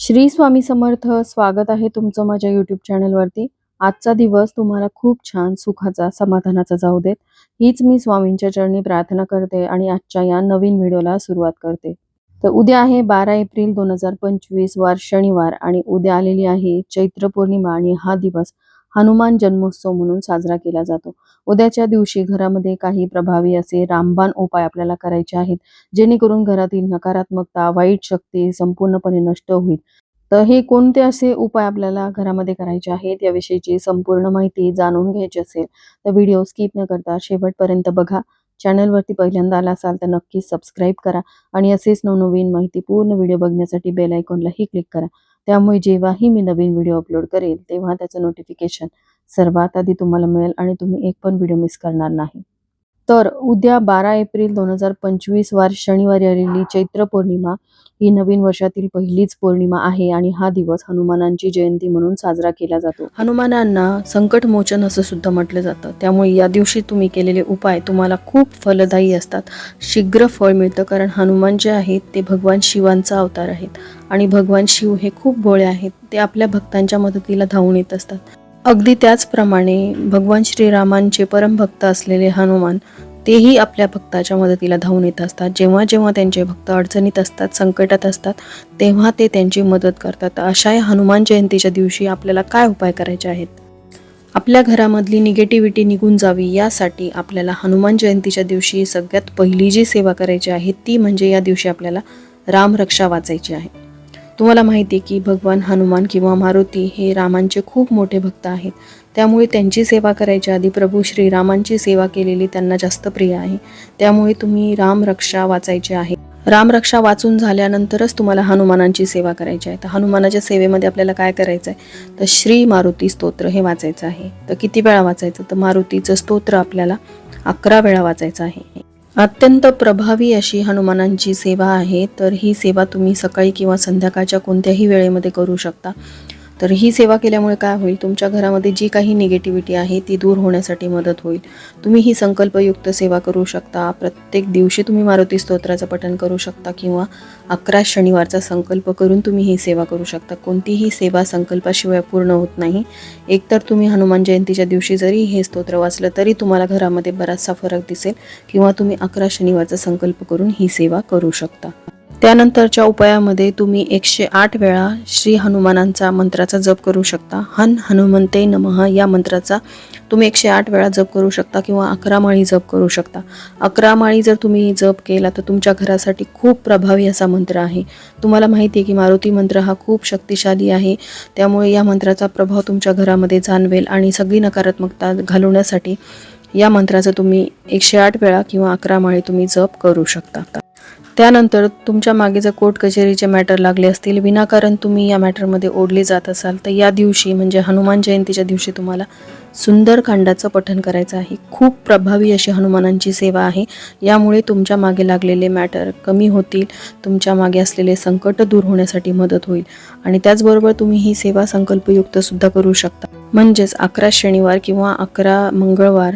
श्री स्वामी समर्थ स्वागत आहे तुमचं माझ्या यूट्यूब चॅनलवरती आजचा दिवस तुम्हाला खूप छान सुखाचा समाधानाचा जाऊ देत. हीच मी स्वामींच्या चरणी प्रार्थना करते आणि आजच्या या नवीन व्हिडिओला सुरुवात करते. तर उद्या आहे बारा एप्रिल दोन हजार पंचवीस वार शनिवार आणि उद्या आलेली आहे चैत्र पौर्णिमा आणि हा दिवस हनुमान जन्मोत्सव म्हणून साजरा केला जातो. उद्याच्या दिवशी घरामध्ये काही प्रभावी असे रामबाण उपाय आपल्याला करायचे आहेत जेणेकरून घरातील नकारात्मकता वाईट शक्ती संपूर्णपणे नष्ट होईल. तर हे कोणते असे उपाय आपल्याला घरामध्ये करायचे आहेत याविषयीची संपूर्ण माहिती जाणून घ्यायची असेल तर व्हिडिओ स्किप न करता शेवटपर्यंत बघा. चॅनलवरती पहिल्यांदा आला असाल तर नक्की सबस्क्राईब करा आणि असेच नवनवीन माहिती पूर्ण व्हिडिओ बघण्यासाठी बेल आयकॉनलाही क्लिक करा. त्यामुळे जेव्हाही मी नवीन व्हिडिओ अपलोड करेल तेव्हा त्याचं नोटिफिकेशन सर्वात आधी तुम्हाला मिळेल आणि तुम्ही एक पण व्हिडिओ मिस करणार नाही. तर उद्या बारा एप्रिल दोन हजार पंचवीस वार शनिवारी आलेली चैत्र पौर्णिमा ही नवीन वर्षातील पहिलीच पौर्णिमा आहे आणि हा दिवस हनुमानांची जयंती म्हणून साजरा केला जातो. हनुमानांना संकट मोचन असं सुद्धा म्हटलं जातं. त्यामुळे या दिवशी तुम्ही केलेले उपाय तुम्हाला खूप फलदायी असतात. शीघ्र फळ मिळतं कारण हनुमान जे आहेत ते भगवान शिवांचा अवतार आहेत. आणि भगवान शिव हे खूप भोळे आहेत. ते आपल्या भक्तांच्या मदतीला धावून येत असतात. अगदी त्याचप्रमाणे भगवान श्रीरामांचे परमभक्त असलेले हनुमान तेही आपल्या भक्ताच्या मदतीला धावून येत असतात. जेव्हा जेव्हा त्यांचे भक्त अडचणीत असतात संकटात असतात तेव्हा ते त्यांची मदत करतात. अशा या हनुमान जयंतीच्या दिवशी आपल्याला काय उपाय करायचे आहेत? आपल्या घरामधली निगेटिव्हिटी निघून जावी यासाठी आपल्याला हनुमान जयंतीच्या दिवशी सगळ्यात पहिली जी सेवा करायची आहे ती म्हणजे या दिवशी आपल्याला रामरक्षा वाचायची आहे. तुम्हाला माहिती आहे की भगवान हनुमान किंवा मारुती हे रामांचे खूप मोठे भक्त आहेत. त्यामुळे त्यांची सेवा करायच्या आधी प्रभू श्रीरामांची सेवा केलेली त्यांना जास्त प्रिय आहे. त्यामुळे तुम्ही रामरक्षा वाचायची आहे. रामरक्षा वाचून झाल्यानंतरच तुम्हाला हनुमानांची सेवा करायची आहे. तर हनुमानाच्या सेवेमध्ये आपल्याला काय करायचं आहे तर श्री मारुती स्तोत्र हे वाचायचं आहे. तर किती वेळा वाचायचं? तर मारुतीचं स्तोत्र आपल्याला अकरा वेळा वाचायचं आहे. अत्यंत प्रभावी अशी हनुमानांची सेवा आहे. तर ही सेवा तुम्ही सकाळी किंवा संध्याकाळच्या कोणत्याही वेळेमध्ये करू शकता. तर ही सेवा केल्यामुळे काय होईल? तुमच्या घरामध्ये जी काही निगेटिव्हिटी आहे ती दूर होण्यासाठी मदत होईल. तुम्ही ही संकल्पयुक्त सेवा करू शकता. प्रत्येक दिवशी तुम्ही मारुती स्तोत्राचं पठण करू शकता किंवा अकरा शनिवारचा संकल्प करून तुम्ही ही सेवा करू शकता. कोणतीही सेवा संकल्पाशिवाय पूर्ण होत नाही. एकतर तुम्ही हनुमान जयंतीच्या दिवशी जरी हे स्तोत्र वाचलं तरी तुम्हाला घरामध्ये बराचसा फरक दिसेल किंवा तुम्ही अकरा शनिवारचा संकल्प करून ही सेवा करू शकता. त्यानंतरच्या उपायामध्ये तुम्ही एकशे आठ वेळा श्री हनुमानांचा मंत्राचा जप करू शकता. हन हनुमंते नमः या मंत्राचा तुम्ही एकशे आठ वेळा जप करू शकता किंवा अकरा माळी जप करू शकता. अकरा माळी जर तुम्ही जप केला तर तुमच्या घरासाठी खूप प्रभावी असा मंत्र आहे. तुम्हाला माहिती आहे की मारुती मंत्र हा खूप शक्तिशाली आहे. त्यामुळे या मंत्राचा प्रभाव तुमच्या घरामध्ये जाणवेल आणि सगळी नकारात्मकता घालवण्यासाठी या मंत्राचा तुम्ही एकशे आठ वेळा किंवा अकरा माळी तुम्ही जप करू शकता. त्यानंतर तुमच्या मागे जर कोर्ट कचेरीचे मॅटर लागले असतील विनाकारण तुम्ही या मॅटरमध्ये ओढले जात असाल तर या दिवशी म्हणजे हनुमान जयंतीच्या दिवशी तुम्हाला सुंदरकांडाचं पठन करायचं आहे. खूप प्रभावी अशी हनुमानांची सेवा आहे. यामुळे तुमच्या मागे लागलेले मॅटर कमी होतील तुमच्या मागे असलेले संकट दूर होण्यासाठी मदत होईल. आणि त्याचबरोबर तुम्ही ही सेवा संकल्पयुक्त सुद्धा करू शकता. म्हणजेच अकरा शनिवार किंवा अकरा मंगळवार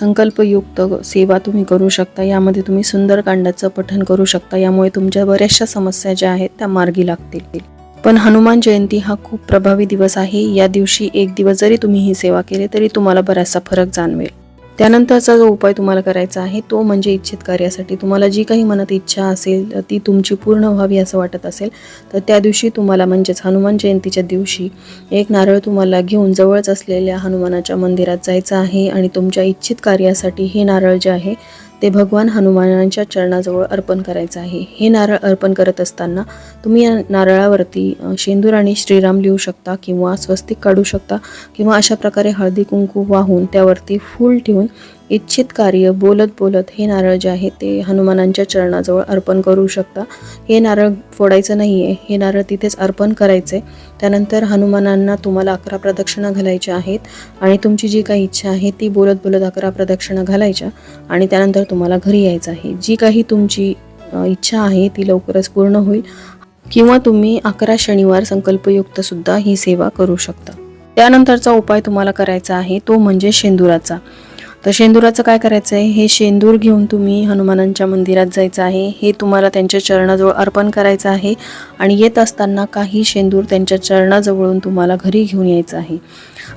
संकल्पयुक्त सेवा तुम्ही करू शकता. यामध्ये तुम्ही सुंदरकांडाचं पठन करू शकता. यामुळे तुमच्या बऱ्याचशा समस्या ज्या आहेत त्या मार्गी लागतील. पण हनुमान जयंती हा खूप प्रभावी दिवस आहे. या दिवशी एक दिवस जरी तुम्ही ही सेवा केली तरी तुम्हाला बराचसा फरक जाणवेल. त्यानंतरचा जो उपाय तुम्हाला करायचा आहे तो म्हणजे इच्छित कार्यासाठी. तुम्हाला जी काही मनात इच्छा असेल ती तुमची पूर्ण व्हावी असं वाटत असेल तर त्या दिवशी तुम्हाला म्हणजेच हनुमान जयंतीच्या दिवशी एक नारळ तुम्हाला घेऊन जवळच असलेल्या हनुमानाच्या मंदिरात जायचं आहे आणि तुमच्या इच्छित कार्यासाठी हे नारळ जे आहे ते भगवान हनुमानांच्या चरणाजवळ अर्पण करायचं आहे. हे नारळ अर्पण करत असताना तुम्ही या नारळावरती शेंदूर आणि श्रीराम लिहू शकता किंवा स्वस्तिक काढू शकता किंवा अशा प्रकारे हळदी कुंकू वाहून त्यावरती फूल ठेवून इच्छित कार्य बोलत बोलत हे नारळ जे आहे ते हनुमानांच्या चरणाजवळ अर्पण करू शकता. हे नारळ फोडायचं नाही आहे हे नारळ तिथेच अर्पण करायचे त्यानंतर हनुमानांना तुम्हाला अकरा प्रदक्षिणा घालायच्या आहेत आणि तुमची जी काही इच्छा आहे ती बोलत बोलत अकरा प्रदक्षिणा घालायच्या आणि त्यानंतर तुम्हाला घरी यायचं आहे. जी काही तुमची इच्छा आहे ती लवकरच पूर्ण होईल किंवा तुम्ही अकरा शनिवार संकल्पयुक्त सुद्धा ही सेवा करू शकता. त्यानंतरचा उपाय तुम्हाला करायचा आहे तो म्हणजे शेंदुराचा. तर शेंदुराचं काय करायचं आहे हे शेंदूर घेऊन तुम्ही हनुमानांच्या मंदिरात जायचं आहे. हे तुम्हाला त्यांच्या चरणाजवळ अर्पण करायचं आहे. आणि येत असताना काही शेंदूर त्यांच्या चरणाजवळून तुम्हाला घरी घेऊन यायचं आहे.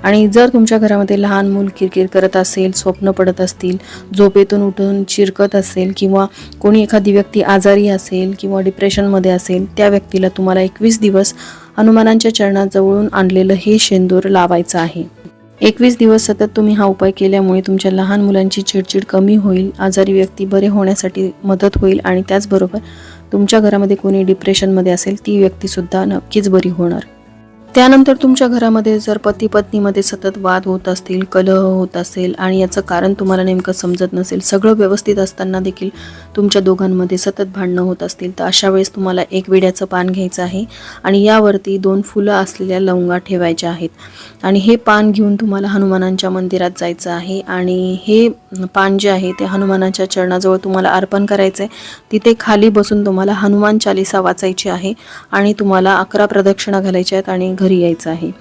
आणि जर तुमच्या घरामध्ये लहान मूल किरकिर करत असेल स्वप्न पडत असतील झोपेतून उठून चिरकत असेल किंवा कोणी एखादी व्यक्ती आजारी असेल किंवा डिप्रेशनमध्ये असेल त्या व्यक्तीला तुम्हाला एकवीस दिवस हनुमानांच्या चरणाजवळून आणलेलं हे शेंदूर लावायचं आहे. एकवीस दिवस सतत तुम्ही हा उपाय केल्यामुळे तुमच्या लहान मुलांची चिडचिड कमी होईल आजारी व्यक्ती बरे होण्यासाठी मदत होईल आणि त्याचबरोबर तुमच्या घरामध्ये कोणी डिप्रेशनमध्ये असेल ती व्यक्तीसुद्धा नक्कीच बरी होणार. त्यानंतर तुमच्या घरामध्ये जर पती पत्नीमध्ये सतत वाद होत असतील कलह होत असेल आणि याचं कारण तुम्हाला नेमकं समजत नसेल सगळं व्यवस्थित असताना देखील तुमच्या दोघांमध्ये सतत भांडणं होत असतील तर अशा वेळेस तुम्हाला एक विड्याचं पान घ्यायचं आहे आणि यावरती दोन फुलं असलेल्या लवंगा ठेवायच्या आहेत. आणि हे पान घेऊन तुम्हाला हनुमानांच्या मंदिरात जायचं आहे आणि हे पान जे आहे ते हनुमानाच्या चरणाजवळ तुम्हाला अर्पण करायचं आहे तिथे खाली बसून तुम्हाला हनुमान चालिसा वाचायची आहे आणि तुम्हाला अकरा प्रदक्षिणा घालायच्या आहेत आणि घरी यायचं आहे.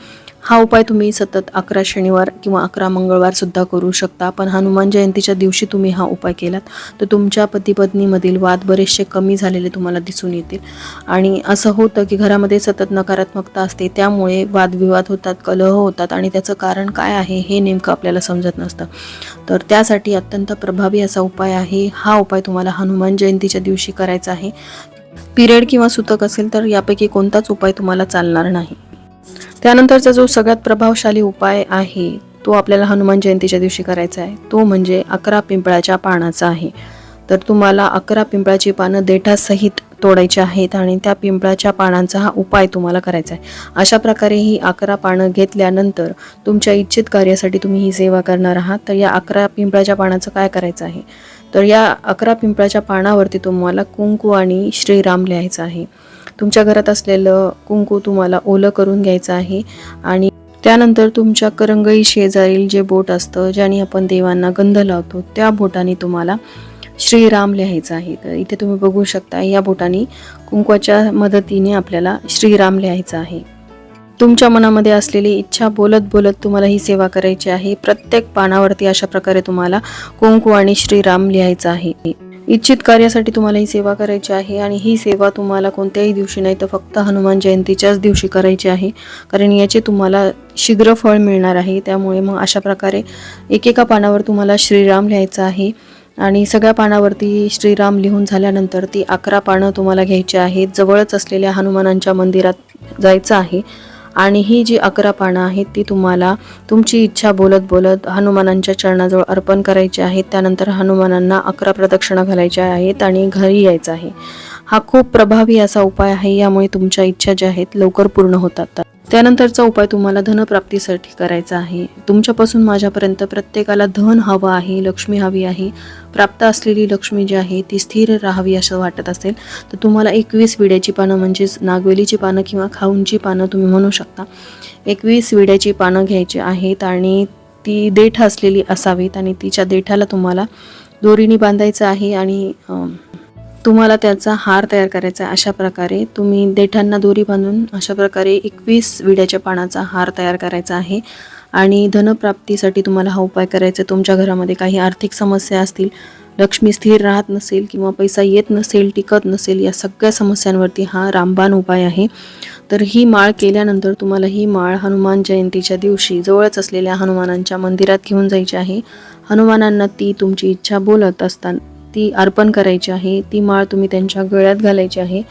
हा उपाय तुम्ही सतत अकरा शनिवार किंवा अकरा मंगळवारसुद्धा करू शकता. पण हनुमान जयंतीच्या दिवशी तुम्ही हा उपाय केलात तर तुमच्या पती पत्नीमधील वाद बरेचसे कमी झालेले तुम्हाला दिसून येतील. आणि असं होतं की घरामध्ये सतत नकारात्मकता असते त्यामुळे वादविवाद होतात कलह होतात आणि त्याचं कारण काय आहे हे नेमकं आपल्याला समजत नसतं. तर त्यासाठी अत्यंत प्रभावी असा उपाय आहे. हा उपाय तुम्हाला हनुमान जयंतीच्या दिवशी करायचा आहे. पिरियड किंवा सुतक असेल तर यापैकी कोणताच उपाय तुम्हाला चालणार नाही. त्यानंतरचा जो सगळ्यात प्रभावशाली उपाय आहे तो आपल्याला हनुमान जयंतीच्या दिवशी करायचा आहे. तो म्हणजे अकरा पिंपळाच्या पानाचा आहे. तर तुम्हाला अकरा पिंपळाची पानं देठासहित तोडायची आहेत आणि त्या पिंपळाच्या पानांचा हा उपाय तुम्हाला करायचा आहे. अशा प्रकारे ही अकरा पानं घेतल्यानंतर तुमच्या इच्छित कार्यासाठी तुम्ही ही सेवा करणार आहात. तर या अकरा पिंपळाच्या पानाचं काय करायचं आहे? तर या अकरा पिंपळाच्या पानावरती तुम्हाला कुंकू आणि श्रीराम लिहायचं आहे. तुमच्या घरात असलेलं कुंकू तुम्हाला ओलं करून घ्यायचं आहे. आणि त्यानंतर तुमच्या करंगई शेजारील जे बोट असतं ज्याने आपण देवांना गंध लावतो त्या बोटाने तुम्हाला श्रीराम लिहायचं आहे. तर इथे तुम्ही बघू शकता या बोटाने कुंकवाच्या मदतीने आपल्याला श्रीराम लिहायचं आहे. तुमच्या मनामध्ये असलेली इच्छा बोलत बोलत तुम्हाला ही सेवा करायची आहे. प्रत्येक पानावरती अशा प्रकारे तुम्हाला कुंकू आणि श्रीराम लिहायचं आहे. इच्छित कार्यासाठी तुम्हाला ही सेवा करायची आहे आणि ही सेवा तुम्हाला कोणत्याही दिवशी नाही तर फक्त हनुमान जयंतीच्याच दिवशी करायची आहे. कारण याचे तुम्हाला शीघ्र फळ मिळणार आहे. त्यामुळे मग अशा प्रकारे एकेका पानावर तुम्हाला श्रीराम लिहायचं आहे. आणि सगळ्या पानावरती श्रीराम लिहून झाल्यानंतर ती अकरा पानं तुम्हाला घ्यायची आहेत. जवळच असलेल्या हनुमानांच्या मंदिरात जायचं आहे. आणि ही जी अकरा पानं आहेत ती तुम्हाला तुमची इच्छा बोलत बोलत हनुमानांच्या चरणाजवळ अर्पण करायची आहेत त्यानंतर हनुमानांना अकरा प्रदक्षिणा घालायच्या आहेत आणि घरी यायचं आहे. हा खूप प्रभावी असा उपाय आहे यामुळे तुमच्या इच्छा ज्या आहेत लवकर पूर्ण होतात. त्यानंतरचा उपाय तुम्हाला धनप्राप्तीसाठी करायचा आहे. तुमच्यापासून माझ्यापर्यंत प्रत्येकाला धन हवं आहे लक्ष्मी हवी आहे. प्राप्त असलेली लक्ष्मी जी आहे ती स्थिर राहावी असं वाटत असेल तर तुम्हाला एकवीस विड्याची पानं म्हणजेच नागवेलीची पानं किंवा खाऊंची पानं तुम्ही म्हणू शकता. एकवीस विड्याची पानं घ्यायची आहेत आणि ती देठ असलेली असावीत आणि तिच्या देठाला तुम्हाला दोरीने बांधायचं आहे आणि तुम्हाला त्याचा हार तयार करायचा आहे अशा प्रकारे तुम्ही देठांना दोरी बांधून अशा प्रकारे एकवीस विड्याच्या पानाचा हार तयार करायचा आहे. आणि धनप्राप्तीसाठी तुम्हाला हा उपाय करायचा आहे. तुमच्या घरामध्ये काही आर्थिक समस्या असतील लक्ष्मी स्थिर राहत नसेल किंवा पैसा येत नसेल टिकत नसेल या सगळ्या समस्यांवरती हा रामबाण उपाय आहे. तर ही माळ केल्यानंतर तुम्हाला ही माळ हनुमान जयंतीच्या दिवशी जवळच असलेल्या हनुमानांच्या मंदिरात घेऊन जायची आहे. हनुमानांना ती तुमची इच्छा बोलत असताना ती अर्पण करायची आहे ती माळ तुम्ही त्यांच्या गळ्यात घालायची आहे.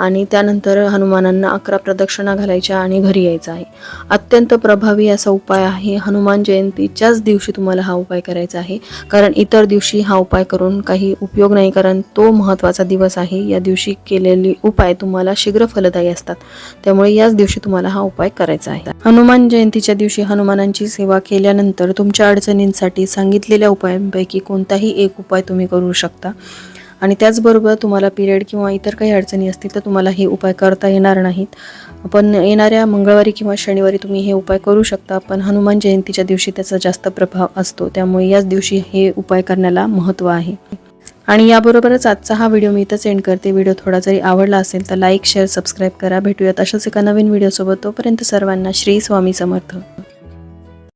आणि त्यानंतर हनुमानांना अकरा प्रदक्षिणा घालायच्या आणि घरी यायचं आहे. अत्यंत प्रभावी असा उपाय आहे. हनुमान जयंतीच्याच दिवशी तुम्हाला हा उपाय करायचा आहे. कारण इतर दिवशी हा उपाय करून काही उपयोग नाही कारण तो महत्त्वाचा दिवस आहे. या दिवशी केलेले उपाय तुम्हाला शीघ्र फलदायी असतात. त्यामुळे याच दिवशी तुम्हाला हा उपाय करायचा आहे. हनुमान जयंतीच्या दिवशी हनुमानांची सेवा केल्यानंतर तुमच्या अडचणींसाठी सांगितलेल्या उपायांपैकी कोणताही एक उपाय तुम्ही करू शकता. आणि त्याचबरोबर तुम्हाला पिरियड किंवा इतर काही अडचणी असतील तर तुम्हाला हे उपाय करता येणार नाहीत. पण येणाऱ्या मंगळवारी किंवा शनिवारी तुम्ही हे उपाय करू शकता. पण हनुमान जयंतीच्या दिवशी त्याचा जास्त प्रभाव असतो. त्यामुळे याच दिवशी हे उपाय करण्याला महत्त्व आहे. आणि याबरोबरच आजचा हा व्हिडिओ मी इथंच एंड करते. व्हिडिओ थोडा जरी आवडला असेल तर लाईक शेअर सबस्क्राईब करा. भेटूयात अशाच एका नवीन व्हिडिओसोबत तोपर्यंत सर्वांना श्री स्वामी समर्थ.